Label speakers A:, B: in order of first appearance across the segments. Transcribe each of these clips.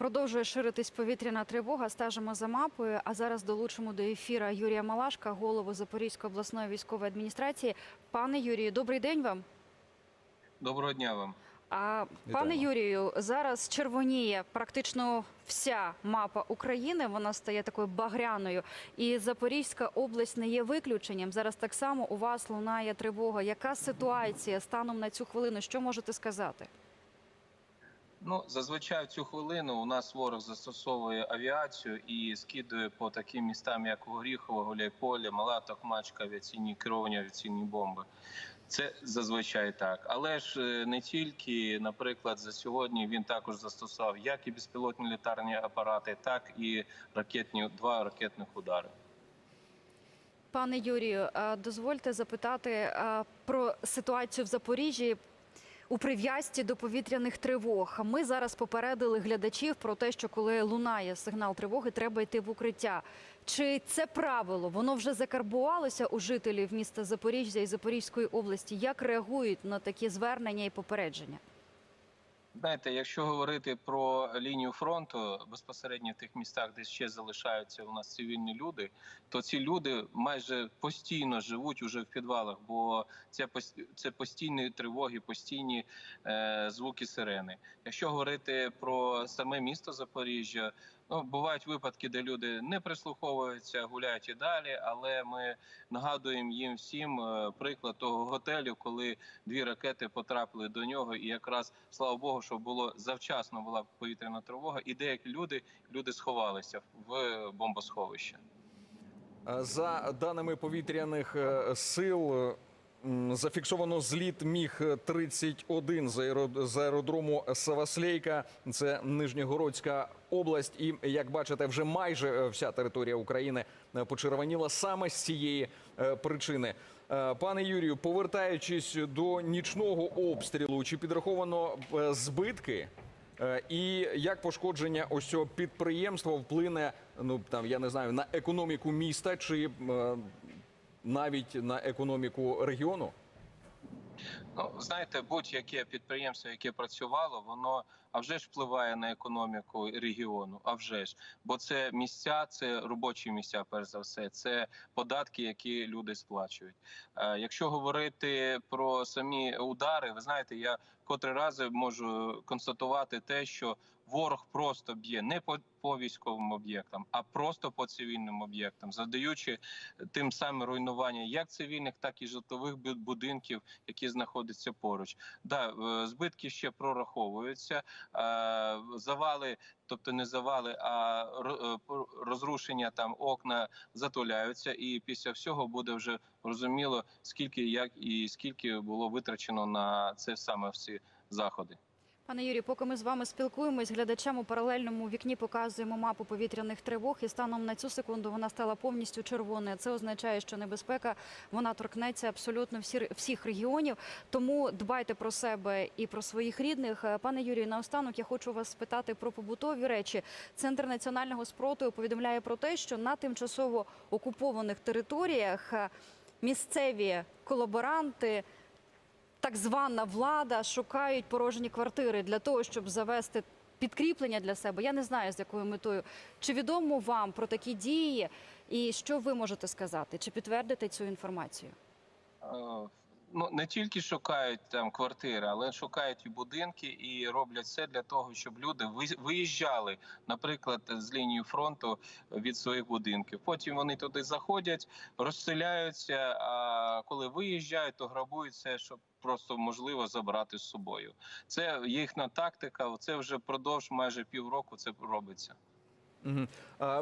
A: Продовжує ширитись повітряна тривога. Стежимо за мапою. А зараз долучимо до ефіра Юрія Малашка, голову Запорізької обласної військової адміністрації. Пане Юрію, добрий день вам.
B: Доброго дня вам.
A: А пане Юрію, зараз червоніє практично вся мапа України. Вона стає такою багряною, і Запорізька область не є виключенням. Зараз так само у вас лунає тривога. Яка ситуація станом на цю хвилину? Що можете сказати?
B: Ну зазвичай в цю хвилину у нас ворог застосовує авіацію і скидує по таким містам, як Горіхово, Гуляйполе, Мала Токмачка, авіаційні керовані авіаційні бомби. Це зазвичай так. Але ж е, не тільки, наприклад, за сьогодні він також застосував як і безпілотні літарні апарати, так і ракетні два ракетних удари.
A: Пане Юрію, е, дозвольте запитати е, про ситуацію в Запоріжжі. У прив'язці до повітряних тривог ми зараз попередили глядачів про те, що коли лунає сигнал тривоги, треба йти в укриття. Чи це правило воно вже закарбувалося у жителів міста Запоріжжя і Запорізької області? Як реагують на такі звернення і попередження?
B: Знаєте, якщо говорити про лінію фронту безпосередньо в тих містах, де ще залишаються у нас цивільні люди, то ці люди майже постійно живуть уже в підвалах, бо це це постійні тривоги, постійні е, звуки сирени. Якщо говорити про саме місто Запоріжжя, ну бувають випадки, де люди не прислуховуються, гуляють і далі. Але ми нагадуємо їм всім е, приклад того готелю, коли дві ракети потрапили до нього, і якраз слава Богу, що було завчасно була повітряна тривога, і деякі люди люди сховалися в бомбосховище.
C: Е, За даними повітряних е, сил, зафіксовано зліт міг 31 з аеро- аеродрому Саваслейка. Це Нижньогородська область. І як бачите, вже майже е, вся територія України е, почервоніла саме з цієї е, причини. Пане Юрію, повертаючись до нічного обстрілу, чи підраховано збитки? І як пошкодження ось цього підприємства вплине, ну там я не знаю, на економіку міста чи навіть на економіку регіону?
B: Ну знаєте, будь-яке підприємство, яке працювало, воно а вже ж впливає на економіку регіону. А вже ж, бо це місця, це робочі місця, перш за все, це податки, які люди сплачують. Е, Якщо говорити про самі удари, ви знаєте, я котрий рази можу констатувати те, що ворог просто б'є не по, по військовим об'єктам, а просто по цивільним об'єктам, завдаючи тим самим руйнування як цивільних, так і житлових будинків, які знаходяться поруч. Да, е, збитки ще прораховуються. Е, Завали, тобто не завали, а е, розрушення там окна затуляються, і після всього буде вже розуміло, скільки як і скільки було витрачено на це саме всі заходи.
A: Пане Юрію, поки ми з вами спілкуємось, глядачам у паралельному вікні показуємо мапу повітряних тривог, і станом на цю секунду вона стала повністю червоною. Це означає, що небезпека вона торкнеться абсолютно всі, всіх регіонів. Тому дбайте про себе і про своїх рідних. Е, Пане Юрію, наостанок я хочу вас спитати про побутові речі. Центр національного спротиву повідомляє про те, що на тимчасово окупованих територіях е, місцеві колаборанти так звана влада шукають порожні квартири для того, щоб завести підкріплення для себе. Я не знаю з якою метою. Чи відомо вам про такі дії, і що ви можете сказати? Чи підтвердите цю інформацію?
B: Ну не тільки шукають там квартири, але шукають і будинки, і роблять все для того, щоб люди ви- виїжджали, наприклад, з лінії фронту від своїх будинків. Потім вони туди заходять, розселяються. А коли виїжджають, то грабують все, щоб просто можливо забрати з собою. Це їхня тактика. Це вже впродовж майже півроку це робиться.
C: Е,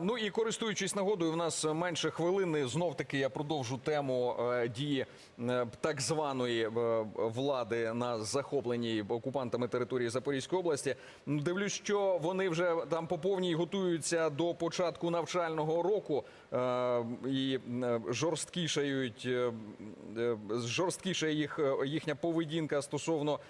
C: Ну і користуючись нагодою, в нас менше хвилини. Знов таки я продовжу тему е, дії е, так званої е, влади на захопленій окупантами території Запорізької області. Дивлюсь, що вони вже там по повній готуються до початку навчального року і жорсткішають е, е, жорсткіша їх їхня поведінка стосовно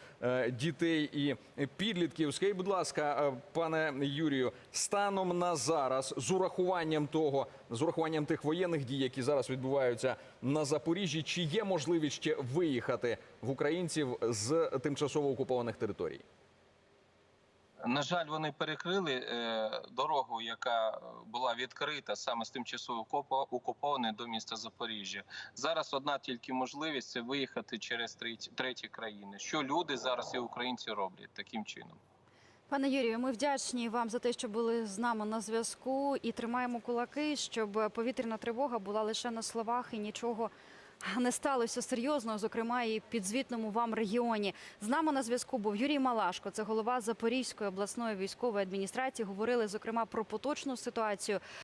C: дітей і підлітків. Скажіть, будь ласка, пане Юрію, станом на зараз, з урахуванням того, з урахуванням тих воєнних дій, які зараз відбуваються на Запоріжжі, чи є можливість ще виїхати в українців з тимчасово окупованих територій?
B: На жаль, вони перекрили е, дорогу, яка була відкрита саме з тимчасово окупо- окупованої до міста Запоріжжя. Зараз одна тільки можливість це виїхати через треті країни. Що люди зараз і українці роблять таким чином.
A: Пане Юрію, ми вдячні вам за те, що були з нами на зв'язку, і тримаємо кулаки, щоб повітряна тривога була лише на словах і нічого не сталося серйозного, зокрема і підзвітному вам регіоні. З нами на зв'язку був Юрій Малашко, це голова Запорізької обласної військової адміністрації. Говорили зокрема про поточну ситуацію